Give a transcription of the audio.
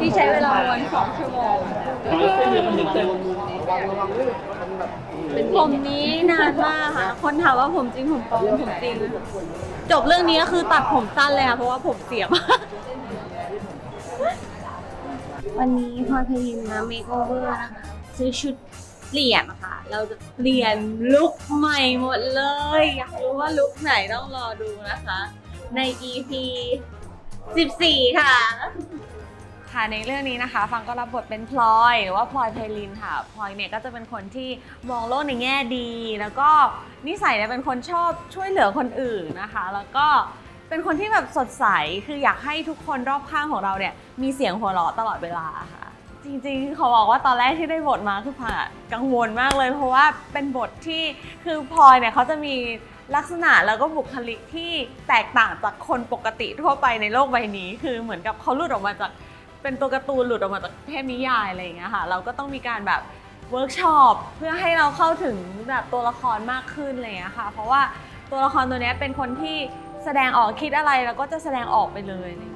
ที่ใช้เวลาวันสองชั่วโมงผมนี้นานมากค่ะ คนถามว่าผมจริงผมปลอมผมจริง จบเรื่องนี้ก็คือตัดผมสั้นเลยค่ะเพราะว่าผมเสียมากวันนี้พลอยพยิมนะเมคโอเวอร์นะคะซื้อชุดเปลี่ยนค่ะ เราจะเปลี่ยนลุคใหม่หมดเลยอยากรู้ ว่าลุคไหนต้องรอดูนะคะ ใน EP 14 ค่ะ ค่ะในเรื่องนี้นะคะ ฟังก็รับบทเป็นพลอยหรือว่าพลอยไพลินค่ะพลอยเนี่ยก็จะเป็นคนที่มองโลกในแง่ดี แล้วก็นิสัยเนี่ยเป็นคนชอบช่วยเหลือคนอื่นนะคะ แล้วก็เป็นคนที่แบบสดใสคืออยากให้ทุกคนรอบข้างของเราเนี่ยมีเสียงหัวเราะตลอดเวลาค่ะจริงๆเขาบอกว่าตอนแรกที่ได้บทมาคือผ่ากังวลมากเลย เพราะว่าเป็นบทที่คือพลอยเนี่ยเขาจะมี ลักษณะแล้วก็บุคลิกที่แตกต่างจากคนปกติทั่วไปในโลกใบนี้ คือเหมือนกับเขาหลุดออกมาจากเป็นตัวการ์ตูนหลุดออกมาจากเทพนิยายอะไรอย่างเงี้ยค่ะ เราก็ต้องมีการแบบเวิร์กช็อปเพื่อให้เราเข้าถึงแบบตัวละครมากขึ้นอะไรอย่างเงี้ยค่ะ เพราะว่าตัวละครตัวนี้เป็นคนที่แสดงออกคิดอะไรแล้วก็จะแสดงออกไปเลยอะไรอย่างเงี้ย